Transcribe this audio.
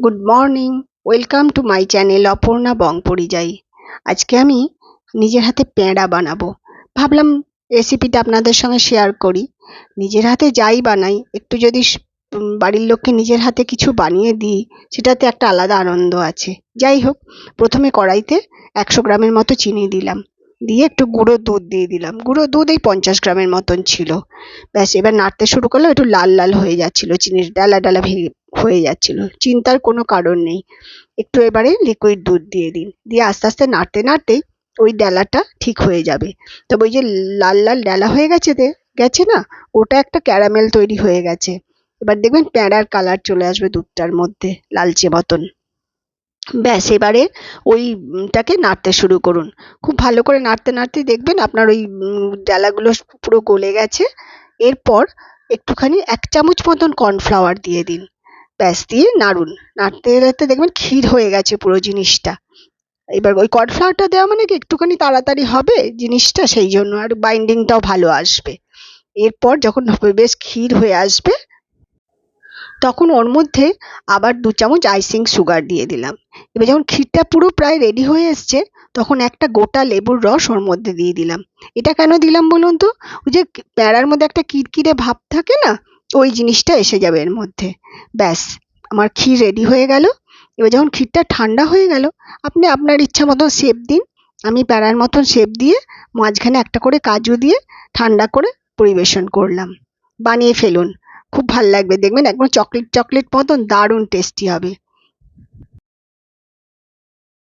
Good morning welcome to my channel Aparna Bong পরিযায়ী আজকে আমি নিজের হাতে পেঁড়া বানাবো। ভাবলাম রেসিপিটা আপনাদের সঙ্গে শেয়ার করি। নিজের হাতে যাই বানাই, একটু যদি বাড়ির লোককে নিজের হাতে কিছু বানিয়ে দিই, সেটাতে একটা আলাদা আনন্দ আছে। যাই হোক, প্রথমে কড়াইতে একশো গ্রামের মতো চিনি দিলাম। দিয়ে একটু গুঁড়ো দুধ দিয়ে দিলাম। গুঁড়ো দুধ এই পঞ্চাশ গ্রামের মতন ছিল। ব্যাস, এবার নাড়তে শুরু করল একটু লাল লাল হয়ে যাচ্ছিল। চিনির ডালা ডালা ভেঙে হয়ে যাচ্ছিল। চিন্তার কোনো কারণ নেই। একটু এবারে লিকুইড দুধ দিয়ে দিন। দিয়ে আস্তে আস্তে নাড়তে নাড়তেই ওই ডালাটা ঠিক হয়ে যাবে। তবে ওই যে লাল লাল ডালা হয়ে গেছে গেছে না? ওটা একটা ক্যারামেল তৈরি হয়ে গেছে। এবার দেখবেন প্যাঁড়ার কালার চলে আসবে দুধটার মধ্যে, লালচে মতন। ব্যাস, এবারে ওইটাকে নাড়তে শুরু করুন। খুব ভালো করে নাড়তে নাড়তে দেখবেন আপনার ওই ডালাগুলো পুরো গলে গেছে। এরপর একটুখানি এক চামচ মতন কর্নফ্লাওয়ার দিয়ে দিন। ব্যাস দিয়ে নাড়ুন। নাড়তে নাড়তে দেখবেন ক্ষীর হয়ে গেছে পুরো জিনিসটা। এবার ওই কর্নফ্লাওয়ারটা দেওয়া মানে কি একটুখানি তাড়াতাড়ি হবে জিনিসটা সেই জন্য আর বাইন্ডিংটাও ভালো আসবে। এরপর যখন বেশ ক্ষীর হয়ে আসবে, তখন ওর মধ্যে আবার দু চামচ আইসিং সুগার দিয়ে দিলাম। এবার যখন ক্ষীরটা পুরো প্রায় রেডি হয়ে এসছে, তখন একটা গোটা লেবুর রস ওর মধ্যে দিয়ে দিলাম। এটা কেন দিলাম বলুন তো? ওই যে প্যাঁড়ার মধ্যে একটা কিরকিরে ভাব থাকে না? ওই জিনিসটা এসে যাবে এর মধ্যে। ব্যাস, আমার ক্ষীর রেডি হয়ে গেল। এবার যখন ক্ষীরটা ঠান্ডা হয়ে গেল, আপনি আপনার ইচ্ছা মতন শেপ দিন। আমি প্যারার মতন শেপ দিয়ে মাঝখানে একটা করে কাজু দিয়ে ঠান্ডা করে পরিবেশন করলাম। বানিয়ে ফেলুন। খুব ভালো লাগবে। দেখবেন একদম চকলেট চকলেট মতন দারুণ টেস্টি হবে।